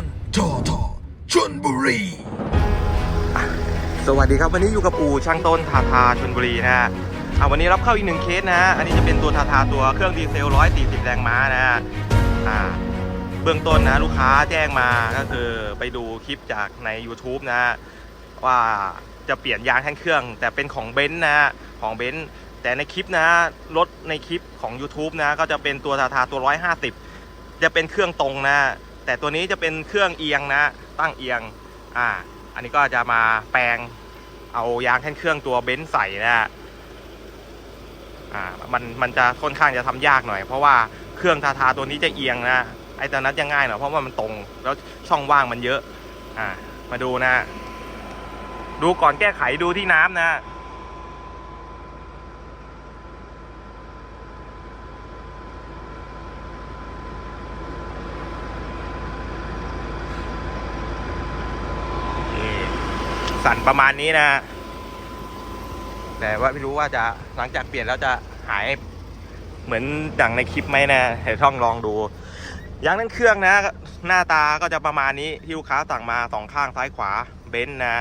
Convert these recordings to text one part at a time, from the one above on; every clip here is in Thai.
นทอทอชนบุรี สวัสดีครับวันนี้อยู่กับอู่ช่างต้นทาทาชลบุรีนะฮะอ่าวันนี้รับเข้าอีกหนึ่งเคสนะฮะอันนี้จะเป็นตัวทาทาตัวเครื่องดีเซล 140 แรงม้านะฮะอ่าเบื้องต้นนะลูกค้าแจ้งมาก็คือไปดูคลิปจากใน YouTube นะฮะว่าจะเปลี่ยนยางแท่นเครื่อง แต่เป็นของเบนซ์นะฮะของเบนซ์แต่ในคลิปนะรถในคลิปของ YouTube นะก็จะเป็นตัวทาทาตัว 150 จะเป็นเครื่องตรงนะ แต่ตัวนี้จะเป็นเครื่องเอียงนะตั้งเอียงอ่าอันนี้ก็จะมาแปลงเอายางแท่นเครื่องตัวเบนซ์ใส่นะฮะอ่ามันมันจะค่อนข้างจะทำยากหน่อย เพราะว่าเครื่องทาทาตัวนี้จะเอียงนะไอ้ตัวนั้นจะง่ายหน่อยเพราะว่ามันตรงแล้วช่องว่างมันเยอะอ่ามาดูนะ ดูก่อนแก้ไขดูที่น้ำนะ สั่นประมาณนี้นะ แต่ว่าไม่รู้ว่าจะหลังจากเปลี่ยนแล้วจะหายเหมือนดังในคลิปไหมนะเดี๋ยวต้องลองดูยางนั้นเครื่องนะ หน้าตาก็จะประมาณนี้ที่ลูกค้าสั่งมาสองข้างซ้ายขวาเบนซ์นะ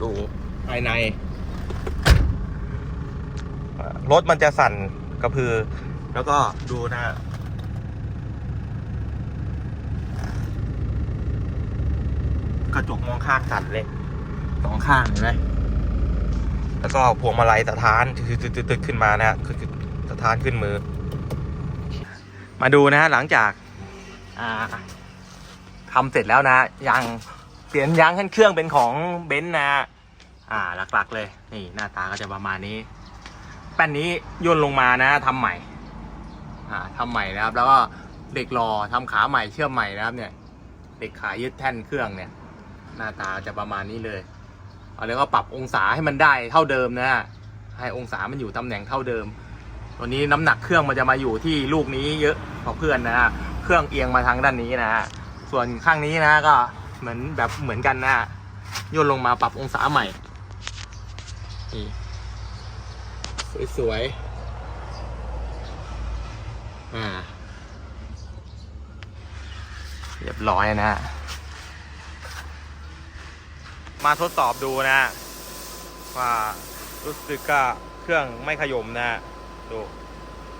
ดูภายใน รถมันจะสั่นกระพือ แล้วก็ดูนะ กระจกมองข้างสั่นเลยสองข้างเห็นไหมแล้วก็พวงมาลัยสะท้านตึกๆๆขึ้นมานะฮะคือสะท้านขึ้นมือ มาดูนะฮะหลังจากอ่าทำเสร็จแล้วนะยางเปลี่ยนยางขั้นเครื่องเป็นของเบนซ์นะฮะอ่าหลักๆ เลย นี่หน้าตาก็จะประมาณนี้แป้นนี้ย่นลงมานะทำใหม่ อ่าทำใหม่นะครับ แล้วก็เหล็กรอทำขาใหม่เชื่อมใหม่นะครับ เนี่ยเหล็กขายึดแท่นเครื่องเนี่ย หน้าตาจะประมาณนี้เลย เอาแล้วก็ปรับองศาให้มันได้เท่าเดิมนะฮะให้องศามันอยู่ตำแหน่งเท่าเดิม ตัวนี้น้ำหนักเครื่องมันจะมาอยู่ที่ลูกนี้เยอะกว่าเพื่อนนะฮะเครื่องเอียงมาทางด้านนี้นะฮะส่วนข้างนี้นะก็เหมือนแบบเหมือนกันนะฮะโยนลงมาปรับองศาใหม่นี่สวยๆอ่าเรียบร้อยนะฮะ มาทดสอบดูนะว่ารู้สึกก็เครื่องไม่ขยมนะดู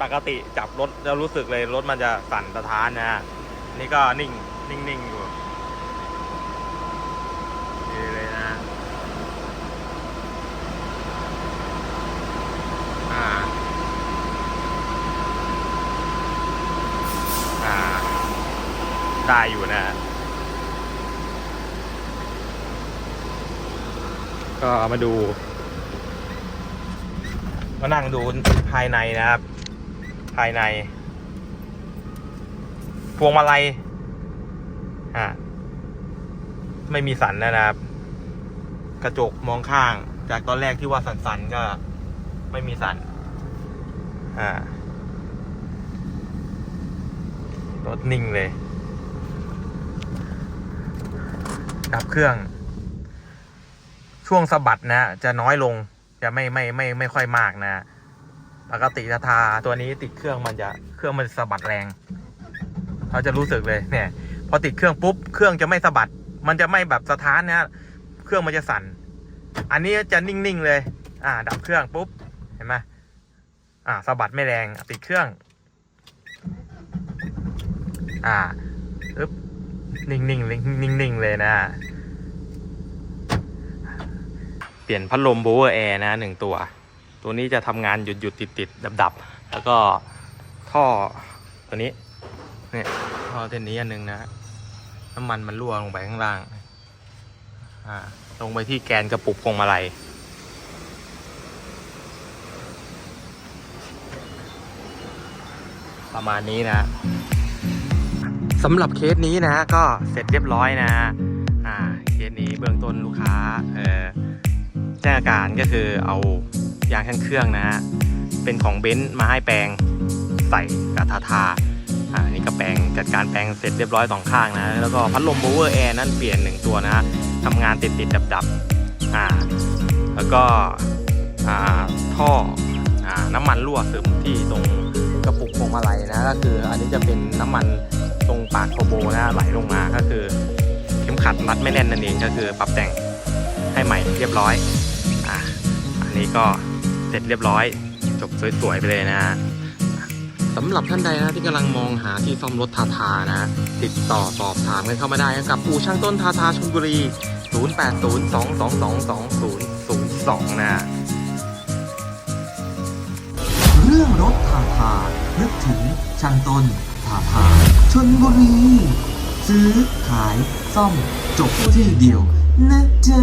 ปกติจับรถแล้วรู้สึกเลยรถมันจะสั่นสะท้านนะ นี่ก็นิ่งนิ่งนิ่งอยู่ดีเลยนะอ่าอ่าได้อยู่นะ ก็มาดู มานั่งดูภายในนะครับ ภายใน พวงมาลัยอะไม่มีสันนะครับ กระจกมองข้าง จากตอนแรกที่ว่าสันๆก็ไม่มีสันอ่ารถนิ่งเลย ดับเครื่อง ช่วงสะบัดนะ จะน้อยลงจะไม่ไม่ไม่ไม่ค่อยมากนะปกติจะทาตัวนี้ติดเครื่องมันจะเครื่องมันสะบัดแรงเขาจะรู้สึกเลยเนี่ย พอติดเครื่องปุ๊บเครื่องจะไม่สะบัด มันจะไม่แบบสะท้านนะเครื่องมันจะสั่น อันนี้จะนิ่งๆเลย อ่า ดับเครื่องปุ๊บเห็นไหมอ่าสะบัดไม่แรงติดเครื่อง อ่าอึ๊บนิ่งๆนิ่งๆเลยนะ เปลี่ยนพัดลมโบเวอร์แอร์นะหนึ่งตัว ตัวนี้จะทำงานหยุดหยุดติดติดดับดับแล้วก็ท่อตัวนี้เนี่ยท่อเส้นนี้อันหนึงนะน้ำมันมันรั่วลงไปข้างล่างอ่าลงไปที่แกนกระปุกพวงมาลัยประมาณนี้นะสำหรับเคสนี้นะก็เสร็จเรียบร้อยนะ อ่า เคสนี้เบื้องต้นลูกค้า เออ แจ้งอาการก็คือเอายางข้างเครื่องนะฮะเป็นของเบนซ์มาให้แปลงใส่กระทาทาอ่านี่ก็แปลงจัดการแปลงเสร็จเรียบร้อยสองข้างนะแล้วก็พัดลมโบเวอร์แอร์นั้นเปลี่ยนหนึ่งตัวนะฮะทำงานติดติดดับดับอ่าแล้วก็อ่าท่ออ่าน้ำมันรั่วซึมที่ตรงกระปุกพวงมาลัยนะก็คืออันนี้จะเป็นน้ำมันตรงปากโทรโบนะไหลลงมาก็คือ เข็มขัดรัดไม่แน่นนั่นเองก็คือปรับแต่งให้ใหม่เรียบร้อย นนี้ก็เสร็จเรียบร้อย จบสวยๆไปเลยนะฮะสำหรับท่านใดนะที่กำลังมองหาที่ซ่อมรถทาทานะ ติดต่อสอบถามกันเข้ามาได้นะกับอู่ช่างต้นทาทาชลบุรี 0802222002 นะ เรื่องรถทาทานึกถึงช่างต้นทาทาชนบุรี ซื้อขายซ่อมจบที่เดียวนะจ๊ะ